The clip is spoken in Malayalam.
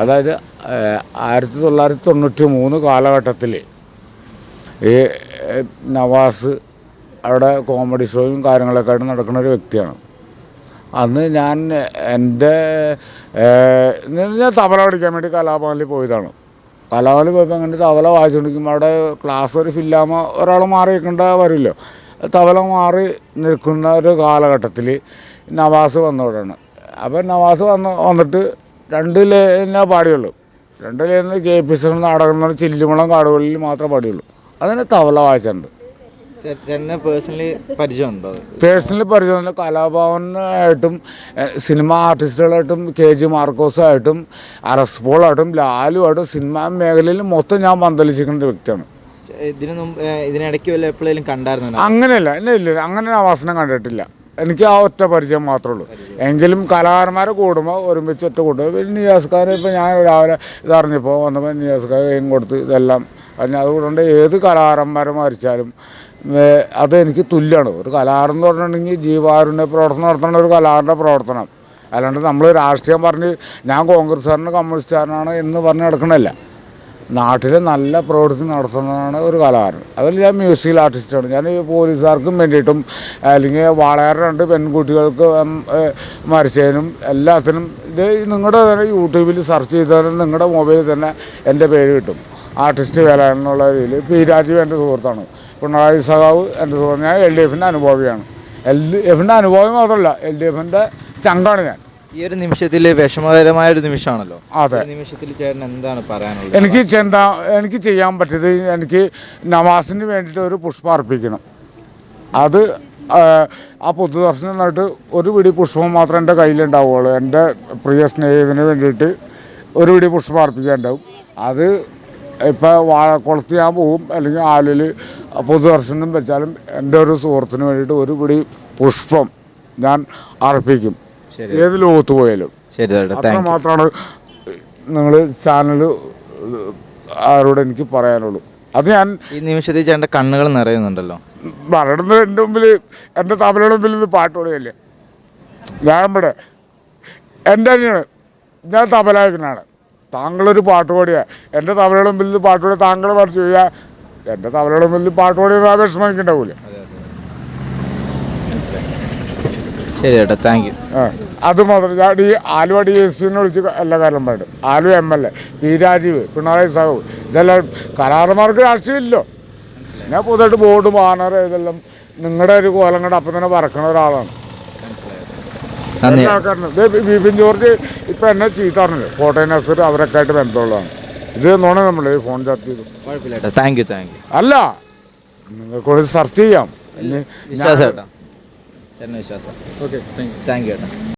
അതായത് ആയിരത്തി തൊള്ളായിരത്തി തൊണ്ണൂറ്റി മൂന്ന് കാലഘട്ടത്തിൽ ഈ നവാസ് അവിടെ കോമഡി ഷോയും കാര്യങ്ങളൊക്കെ ആയിട്ട് നടക്കുന്ന ഒരു വ്യക്തിയാണ്. അന്ന് ഞാൻ എന്റെ ഞാൻ തബല പഠിക്കാൻ വേണ്ടി കലാഭവനിൽ പോയതാണ്. കലാഭവനിൽ പോയപ്പോൾ അങ്ങനെ തബല വായിച്ചുകൊണ്ടിരിക്കുമ്പോൾ അവിടെ ക്ലാസ് ഒരു ഫില്ലാമ ഒരാൾ മാറി നിൽക്കേണ്ട വരില്ലോ. തബല മാറി നിൽക്കുന്ന ഒരു കാലഘട്ടത്തിൽ നവാസ് വന്നവിടെയാണ്. അപ്പോൾ നവാസ് വന്ന് വന്നിട്ട് രണ്ട് ലൈനെ പാടിയുള്ളൂ. രണ്ട് ലൈനിൽ കെ പി സി നാടകം എന്ന് ചില്ലുമുളം കാടുകളിൽ മാത്രമേ പാടിയുള്ളൂ. അതിന് തവള വായിച്ചിട്ടുണ്ട്. ചേട്ടന് പേഴ്സണലി പരിചയമുണ്ടോ? പേഴ്സണലി കലാഭവനായിട്ടും സിനിമ ആർട്ടിസ്റ്റുകളായിട്ടും കെ ജി മാർക്കോസായിട്ടും അറസ് പോളായിട്ടും ലാലുമായിട്ടും സിനിമാ മേഖലയിൽ മൊത്തം ഞാൻ പന്തലിച്ചിരിക്കുന്ന വ്യക്തിയാണ്. ഇതിനൊന്നും ഇതിന് ഇതിനിടയ്ക്ക് വല്ല എപ്പോഴേലും കണ്ടായിരുന്നു? അങ്ങനെയല്ല ഇല്ല ഇല്ല അങ്ങനെ ഞാൻ വാസന കണ്ടിട്ടില്ല. എനിക്ക് ആ ഒറ്റ പരിചയം മാത്രമേ ഉള്ളൂ. എങ്കിലും കലാകാരന്മാരെ കൂടുമ്പോൾ ഒരുമിച്ച് ഒറ്റ കൂട്ടും. പിന്നെ നിയാസ്കാരെ ഇപ്പോൾ ഞാൻ രാവിലെ ഇതറിഞ്ഞപ്പോൾ വന്നപ്പോൾ നിയാസ്കാർ കൈയും കൊടുത്ത് ഇതെല്ലാം അതിന് അതുകൊണ്ട് ഏത് കലാകാരന്മാരെ മരിച്ചാലും അത് എനിക്ക് തുല്യമാണ് ഒരു കലാകാരൻ എന്ന് പറഞ്ഞിട്ടുണ്ടെങ്കിൽ ജീവാരുണ്യ പ്രവർത്തനം നടത്തുന്ന ഒരു കലാകാരന്റെ പ്രവർത്തനം. അല്ലാണ്ട് നമ്മൾ രാഷ്ട്രീയം പറഞ്ഞ് ഞാൻ കോൺഗ്രസ്സുകാരനാണ് കമ്മ്യൂണിസ്റ്റുകാരനാണ് എന്ന് പറഞ്ഞ് നടക്കണമല്ല നാട്ടിൽ നല്ല പ്രവൃത്തി നടത്തുന്നതാണ് ഒരു കലാകാരൻ. അതിൽ ഞാൻ മ്യൂസിക്കൽ ആർട്ടിസ്റ്റാണ്. ഞാൻ പോലീസുകാർക്കും വേണ്ടിയിട്ടും അല്ലെങ്കിൽ വളരെ രണ്ട് പെൺകുട്ടികൾക്ക് മരിച്ചതിനും എല്ലാത്തിനും ഇത് നിങ്ങളുടെ തന്നെ യൂട്യൂബിൽ സെർച്ച് ചെയ്താലും നിങ്ങളുടെ മൊബൈലിൽ തന്നെ എന്റെ പേര് കിട്ടും. ആർട്ടിസ്റ്റ് വേല എന്നുള്ള രീതിയിൽ. പി രാജീവ് എന്റെ സുഹൃത്താണ്. പിണറായി സഖാവ് എന്റെ സുഹൃത്ത്. ഞാൻ എൽ ഡി എഫിന്റെ അനുഭവിയാണ്. എൽ ഡി എഫിന്റെ അനുഭവം മാത്രമല്ല എൽ ഡി എഫിന്റെ ചങ്കാണ് ഞാൻ. ഈ ഒരു നിമിഷത്തിൽ വിഷമകരമായ ഒരു നിമിഷമാണല്ലോ. അതെ. നിമിഷത്തിൽ ചേട്ടൻ എന്താണ് പറയാനുള്ളത്? എനിക്ക് ചെന്താ എനിക്ക് ചെയ്യാൻ പറ്റിയത് എനിക്ക് നവാസിന് വേണ്ടിയിട്ട് ഒരു പുഷ്പം അർപ്പിക്കണം. അത് ആ, പൊതുദർശനം എന്നിട്ട് ഒരു പിടി പുഷ്പം മാത്രം എന്റെ കയ്യിലുണ്ടാവുകയുള്ളൂ. എന്റെ പ്രിയ സ്നേഹിതന് വേണ്ടിയിട്ട് ഒരു പിടി പുഷ്പം അർപ്പിക്കാനുണ്ടാവും. അത് ഇപ്പോൾ വാഴക്കുളത്ത് ഞാൻ പോവും അല്ലെങ്കിൽ ആലിൽ പൊതുദർശനം വെച്ചാലും എന്റെ ഒരു സുഹൃത്തിന് വേണ്ടിയിട്ട് ഒരു പിടി പുഷ്പം ഞാൻ അർപ്പിക്കും. ഏത് ലോകത്ത് പോയാലും. ശരി അത്ര മാത്രമാണ് നിങ്ങൾ ചാനൽ ആരോട് എനിക്ക് പറയാനുള്ളൂ. അത് ഞാൻ ഈ നിമിഷത്തിൽ ചേട്ടന്റെ കണ്ണുകൾ നിറയുന്നുണ്ടല്ലോ. മരണം എന്റെ മുമ്പിൽ എന്റെ തബലയുടെ മുമ്പിൽ ഇത് പാട്ട് പാടുകയല്ലേ ഞാൻ ഇവിടെ എന്റെ അനിയാണ് ഞാൻ തബലായകനാണ് താങ്കളൊരു പാട്ട് പാടിയ. എന്റെ തബലയുടെ മുമ്പിൽ ഇത് പാട്ട് പാടിയ താങ്കൾ പറിച്ചു ചെയ്യാ എന്റെ തമിഴുടെ മുമ്പിൽ പാട്ട് പാടിയ ആ വിഷമിക്കുണ്ടാവൂലേ ശരി ചേട്ടാ താങ്ക് യു ആ, അത് ഈ ആലുവ ഡി എസ് പിന്നെ വിളിച്ച് എല്ലാ കാര്യം പാടും Aluva M L A P Rajeev Pinarayi Sahu ഇതെല്ലാം കലാകാരന്മാർക്ക് രാഷ്ട്രീയമില്ലോ ഞാൻ പുതുതായിട്ട് ബോർഡ് ബാനർ ഇതെല്ലാം നിങ്ങളുടെ ഒരു കോലം കണ്ട് അപ്പം തന്നെ പറക്കണ ഒരാളാണ്. ബിപിൻ ജോർജ് ഇപ്പം എന്നെ ചീത്ത പറഞ്ഞില്ല കോട്ടയം നസർ അവരൊക്കെ ആയിട്ട് ബന്ധമുള്ളതാണ്. ഇത് നോണേ നമ്മൾ ഫോൺ ചർച്ച ചെയ്തു. കുഴപ്പമില്ല താങ്ക് യു താങ്ക് യു അല്ല നിങ്ങൾക്ക് സെർച്ച് ചെയ്യാം. വിശ്വാസം ചേട്ടന് വിശ്വാസം. ഓക്കെ താങ്ക് യു ചേട്ടാ